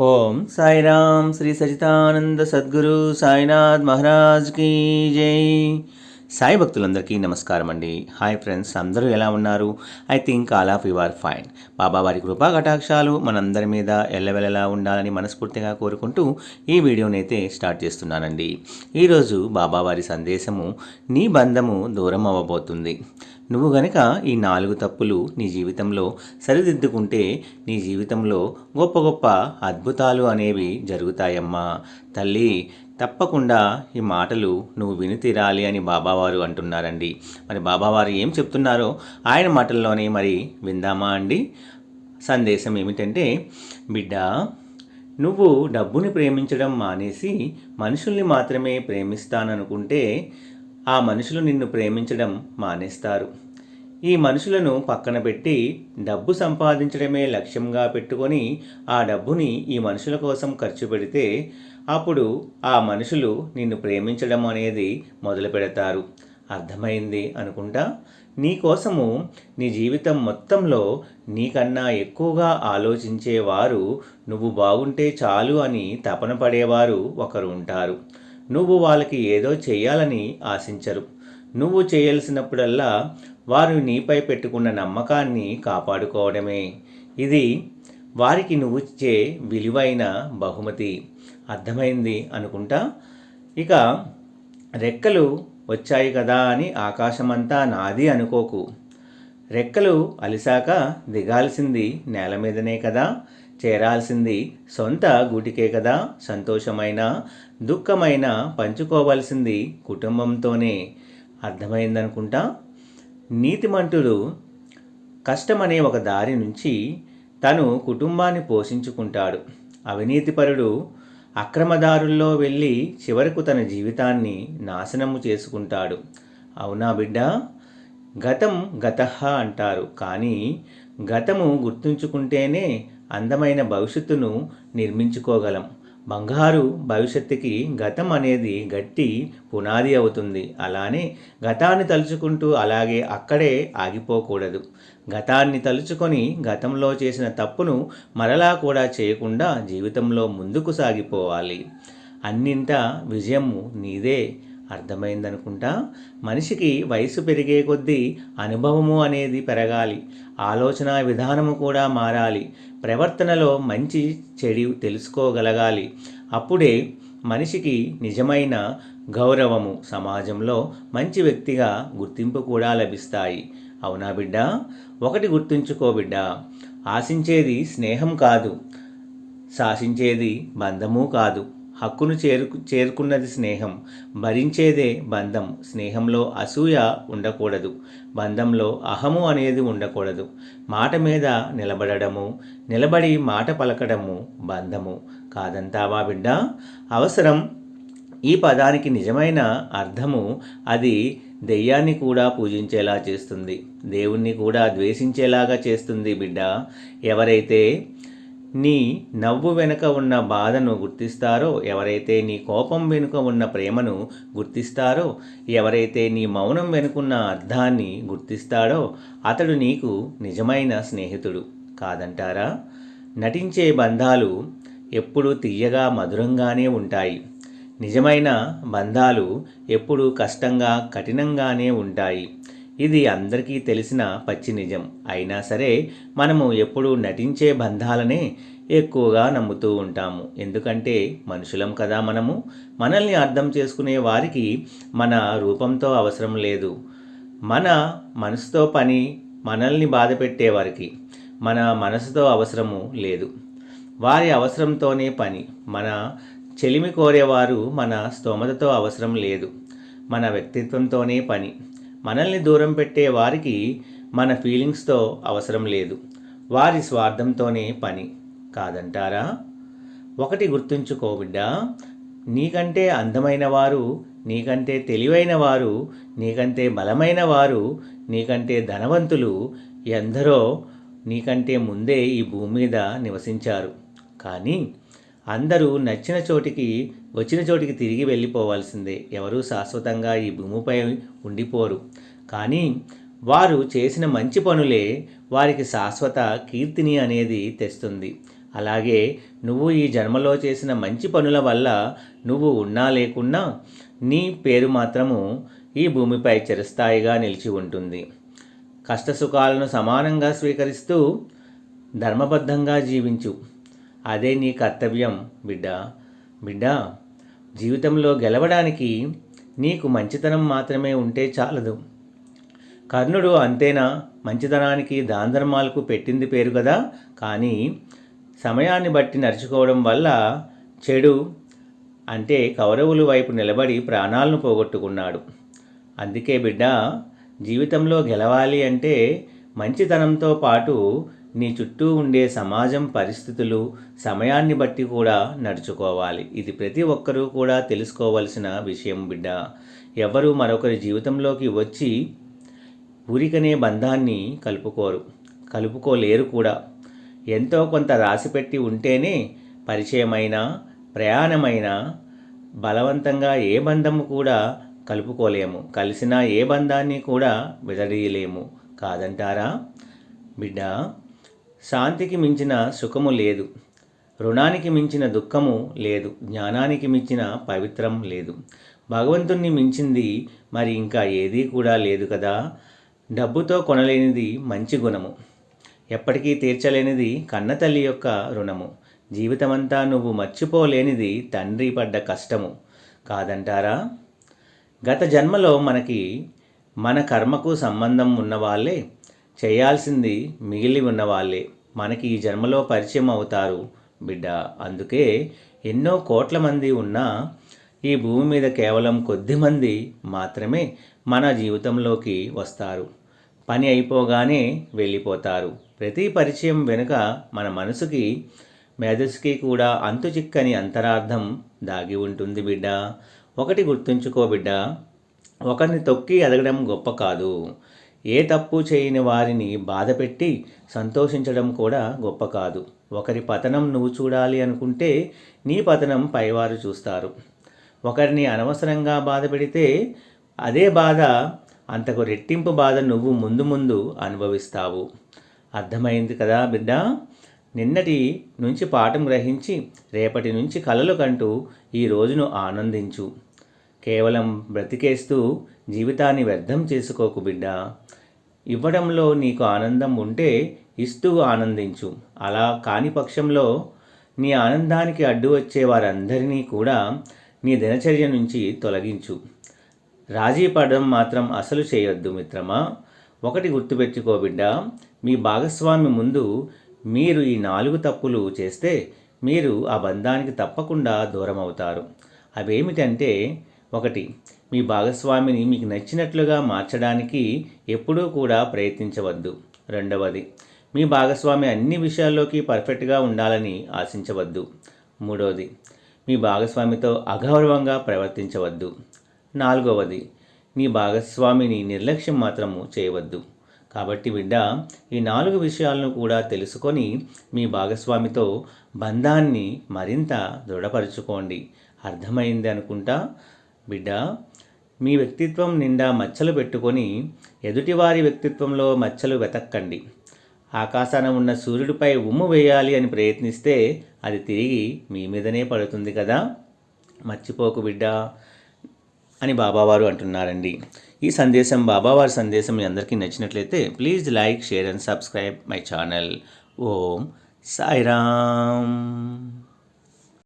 ఓం సాయిరామ్ శ్రీ సచితానంద సద్గురు సాయినాథ్ మహారాజ్ కీ జై. సాయి భక్తులందరికీ నమస్కారం అండి. హాయ్ ఫ్రెండ్స్ అందరూ ఎలా ఉన్నారు? I think all of you are fine. Baba వారి కృపా కటాక్షాలు మనందరి మీద ఎల్లవెల్లలా ఉండాలని మనస్ఫూర్తిగా కోరుకుంటూ ఈ వీడియోనైతే స్టార్ట్ చేస్తున్నానండి. ఈరోజు బాబావారి సందేశము నీ బంధము దూరం అవ్వబోతుంది. నువ్వు గనక ఈ నాలుగు తప్పులు నీ జీవితంలో సరిదిద్దుకుంటే నీ జీవితంలో గొప్ప గొప్ప అద్భుతాలు అనేవి జరుగుతాయమ్మా. తల్లి తప్పకుండా ఈ మాటలు నువ్వు విని తీరాలి అని బాబావారు అంటున్నారండి. మరి బాబావారు ఏం చెప్తున్నారో ఆయన మాటల్లోనే మరి విందామా అండి? సందేశం ఏమిటంటే బిడ్డ నువ్వు డబ్బుని ప్రేమించడం మానేసి మనుషుల్ని మాత్రమే ప్రేమిస్తాననుకుంటే ఆ మనుషులు నిన్ను ప్రేమించడం మానేస్తారు. ఈ మనుషులను పక్కన పెట్టి డబ్బు సంపాదించడమే లక్ష్యంగా పెట్టుకొని ఆ డబ్బుని ఈ మనుషుల కోసం ఖర్చు పెడితే అప్పుడు ఆ మనుషులు నిన్ను ప్రేమించడం అనేది మొదలు పెడతారు. అర్థమైంది అనుకుంటా? నీకోసము నీ జీవితం మొత్తంలో నీకన్నా ఎక్కువగా ఆలోచించేవారు నువ్వు బాగుంటే చాలు అని తపన పడేవారు ఒకరు ఉంటారు నువ్వు వాళ్ళకి ఏదో చేయాలని ఆశించరు. నువ్వు చేయాల్సినప్పుడల్లా వారు నీపై పెట్టుకున్న నమ్మకాన్ని కాపాడుకోవడమే. ఇది వారికి నువ్వు ఇచ్చే విలువైన బహుమతి. అర్థమైంది అనుకుంటా? ఇక రెక్కలు వచ్చాయి కదా అని ఆకాశమంతా నాది అనుకోకు. రెక్కలు అలిసాక దిగాల్సింది నేల మీదనే కదా. చేరాల్సింది సొంత గూటికే కదా. సంతోషమైన దుఃఖమైన పంచుకోవాల్సింది కుటుంబంతోనే. అర్థమైందనుకుంటా? నీతిమంతుడు కష్టమనే ఒక దారి నుంచి తను కుటుంబాన్ని పోషించుకుంటాడు. అవినీతిపరుడు అక్రమదారుల్లో వెళ్ళి చివరకు తన జీవితాన్ని నాశనము చేసుకుంటాడు. అవునా బిడ్డ? గతం గతహ అంటారు. కానీ గతము గుర్తుంచుకుంటేనే అందమైన భవిష్యత్తును నిర్మించుకోగలం. బంగారు భవిష్యత్తుకి గతం అనేది గట్టి పునాది అవుతుంది. అలానే గతాన్ని తలుచుకుంటూ అలాగే అక్కడే ఆగిపోకూడదు. గతాన్ని తలుచుకొని గతంలో చేసిన తప్పును మరలా కూడా చేయకుండా జీవితంలో ముందుకు సాగిపోవాలి. అన్నింట విజయము నీదే. అర్థమైందనుకుంటా? మనిషికి వయసు పెరిగే కొద్దీ అనుభవము అనేది పెరగాలి. ఆలోచన విధానము కూడా మారాలి. ప్రవర్తనలో మంచి చెడు తెలుసుకోగలగాలి. అప్పుడే మనిషికి నిజమైన గౌరవము సమాజంలో మంచి వ్యక్తిగా గుర్తింపు కూడా లభిస్తాయి. అవునా బిడ్డ? ఒకటి గుర్తుంచుకో బిడ్డ. ఆశించేది స్నేహం కాదు శాసించేది బంధము కాదు. హక్కును చేరుకు చేరుకున్నది స్నేహం. భరించేదే బంధం. స్నేహంలో అసూయ ఉండకూడదు. బంధంలో అహము అనేది ఉండకూడదు. మాట మీద నిలబడము నిలబడి మాట పలకడము బంధము. కాదంటావా బిడ్డ? అవసరం. ఈ పదానికి నిజమైన అర్థము అది దెయ్యాన్ని కూడా పూజించేలా చేస్తుంది. దేవుణ్ణి కూడా ద్వేషించేలాగా చేస్తుంది బిడ్డ. ఎవరైతే నీ నవ్వు వెనుక ఉన్న బాధను గుర్తిస్తారో? ఎవరైతే నీ కోపం వెనుక ఉన్న ప్రేమను గుర్తిస్తారో? ఎవరైతే నీ మౌనం వెనుకున్న అర్థాన్ని గుర్తిస్తాడో? అతడు నీకు నిజమైన స్నేహితుడు కాదంటారా? నటించే బంధాలు ఎప్పుడూ తీయగా మధురంగానే ఉంటాయి. నిజమైన బంధాలు ఎప్పుడూ కష్టంగా కఠినంగానే ఉంటాయి. ఇది అందరికీ తెలిసిన పచ్చి నిజం. అయినా సరే మనము ఎప్పుడూ నటించే బంధాలనే ఎక్కువగా నమ్ముతూ ఉంటాము. ఎందుకంటే మనుషులం కదా మనము. మనల్ని అర్థం చేసుకునే వారికి మన రూపంతో అవసరం లేదు. మన మనసుతో పని మనల్ని బాధ పెట్టేవారికి మన మనసుతో అవసరము లేదు. వారి అవసరంతోనే పని. మన చెలిమి కోరేవారు మన స్తోమతతో అవసరం లేదు. మన వ్యక్తిత్వంతోనే పని. మనల్ని దూరం పెట్టే వారికి మన ఫీలింగ్స్తో అవసరం లేదు. వారి స్వార్థంతోనే పని. కాదంటారా? ఒకటి గుర్తుంచుకో బిడ్డ నీకంటే అందమైన వారు నీకంటే తెలివైన వారు నీకంటే బలమైన వారు నీకంటే ధనవంతులు ఎందరో నీకంటే ముందే ఈ భూమి మీద నివసించారు. కానీ అందరూ నచ్చిన చోటికి వచ్చిన చోటికి తిరిగి వెళ్ళిపోవాల్సిందే. ఎవరూ శాశ్వతంగా ఈ భూమిపై ఉండిపోరు. కానీ వారు చేసిన మంచి పనులే వారికి శాశ్వత కీర్తిని అనేది తెస్తుంది. అలాగే నువ్వు ఈ జన్మలో చేసిన మంచి పనుల వల్ల నువ్వు ఉన్నా లేకున్నా నీ పేరు మాత్రము ఈ భూమిపై చిరస్థాయిగా నిలిచి ఉంటుంది. కష్టసుఖాలను సమానంగా స్వీకరిస్తూ ధర్మబద్ధంగా జీవించు. అదే నీ కర్తవ్యం బిడ్డ. బిడ్డ జీవితంలో గెలవడానికి నీకు మంచితనం మాత్రమే ఉంటే చాలదు. కర్ణుడు అంతేనా? మంచితనానికి దాంధర్మాలకు పెట్టింది పేరు కదా. కానీ సమయాన్ని బట్టి నడుచుకోవడం వల్ల చెడు అంటే కౌరవుల వైపు నిలబడి ప్రాణాలను పోగొట్టుకున్నాడు. అందుకే బిడ్డ జీవితంలో గెలవాలి అంటే మంచితనంతో పాటు నీ చుట్టూ ఉండే సమాజం పరిస్థితులు సమయాన్ని బట్టి కూడా నడుచుకోవాలి. ఇది ప్రతి ఒక్కరూ కూడా తెలుసుకోవలసిన విషయం బిడ్డ. ఎవరు మరొకరి జీవితంలోకి వచ్చి ఊరికనే బంధాన్ని కలుపుకోరు కలుపుకోలేరు కూడా. ఎంతో కొంత రాసిపెట్టి ఉంటేనే పరిచయమైన ప్రయాణమైన బలవంతంగా ఏ బంధము కూడా కలుపుకోలేము. కలిసిన ఏ బంధాన్ని కూడా విడదీయలేము. కాదంటారా బిడ్డ? శాంతికి మించిన సుఖము లేదు. రుణానికి మించిన దుఃఖము లేదు. జ్ఞానానికి మించిన పవిత్రం లేదు. భగవంతుణ్ణి మించింది మరి ఇంకా ఏదీ కూడా లేదు కదా? డబ్బుతో కొనలేనిది మంచి గుణము. ఎప్పటికీ తీర్చలేనిది కన్నతల్లి యొక్క రుణము. జీవితమంతా నువ్వు మర్చిపోలేనిది తండ్రి పడ్డ కష్టము. కాదంటారా? గత జన్మలో మనకి మన కర్మకు సంబంధం ఉన్నవాళ్ళే చేయాల్సింది మిగిలి ఉన్నవాళ్ళే. మనకి ఈ జన్మలో పరిచయం అవుతారు. బిడ్డ అందుకే ఎన్నో కోట్ల మంది ఉన్నా ఈ భూమి మీద కేవలం కొద్ది మంది మాత్రమే మన జీవితంలోకి వస్తారు. పని అయిపోగానే వెళ్ళిపోతారు. ప్రతి పరిచయం వెనుక మన మనసుకి మేధస్సుకి కూడా అంతు చిక్కని అంతరార్థం దాగి ఉంటుంది బిడ్డ. ఒకటి గుర్తుంచుకో బిడ్డ. ఒకరిని తొక్కి ఎదగడం గొప్ప కాదు. ఏ తప్పు చేయని వారిని బాధపెట్టి సంతోషించడం కూడా గొప్ప కాదు. ఒకరి పతనం నువ్వు చూడాలి అనుకుంటే నీ పతనం పైవారు చూస్తారు. ఒకరిని అనవసరంగా బాధ పెడితే అదే బాధ అంతకు రెట్టింపు బాధ నువ్వు ముందు ముందు అనుభవిస్తావు. అర్థమైంది కదా బిడ్డ? నిన్నటి నుంచి పాఠం గ్రహించి రేపటి నుంచి కలలు కంటూ ఈ రోజును ఆనందించు. కేవలం బ్రతికేస్తూ జీవితాన్ని వ్యర్థం చేసుకోకు బిడ్డ. ఇవ్వడంలో నీకు ఆనందం ఉంటే ఇస్తూ ఆనందించు. అలా కాని పక్షంలో నీ ఆనందానికి అడ్డు వచ్చే వారందరినీ కూడా నీ దినచర్య నుంచి తొలగించు. రాజీ పడడం మాత్రం అసలు చేయొద్దు మిత్రమా. ఒకటి గుర్తుపెట్టుకో బిడ్డ మీ భాగస్వామి ముందు మీరు ఈ నాలుగు తప్పులు చేస్తే మీరు ఆ బంధానికి తప్పకుండా దూరం అవుతారు అవేమిటంటే ఒకటి మీ భాగస్వామిని మీకు నచ్చినట్లుగా మార్చడానికి ఎప్పుడూ కూడా ప్రయత్నించవద్దు. రెండవది మీ భాగస్వామి అన్ని విషయాల్లోకి పర్ఫెక్ట్గా ఉండాలని ఆశించవద్దు. మూడవది మీ భాగస్వామితో అగౌరవంగా ప్రవర్తించవద్దు. నాలుగవది నీ భాగస్వామిని నిర్లక్ష్యం మాత్రము చేయవద్దు. కాబట్టి బిడ్డ ఈ నాలుగు విషయాలను కూడా తెలుసుకొని మీ భాగస్వామితో బంధాన్ని మరింత దృఢపరుచుకోండి. అర్థమైంది అనుకుంటా? బిడ్డ మీ వ్యక్తిత్వం నిండా మచ్చలు పెట్టుకొని ఎదుటివారి వ్యక్తిత్వంలో మచ్చలు వెతక్కండి. ఆకాశాన ఉన్న సూర్యుడిపై ఉమ్ము వేయాలి అని ప్రయత్నిస్తే అది తిరిగి మీ మీదనే పడుతుంది కదా? మర్చిపోకు బిడ్డ అని బాబావారు అంటున్నారండి. ఈ సందేశం బాబావారి సందేశం మీ అందరికీ నచ్చినట్లయితే please like share and subscribe my channel. Om Sairam.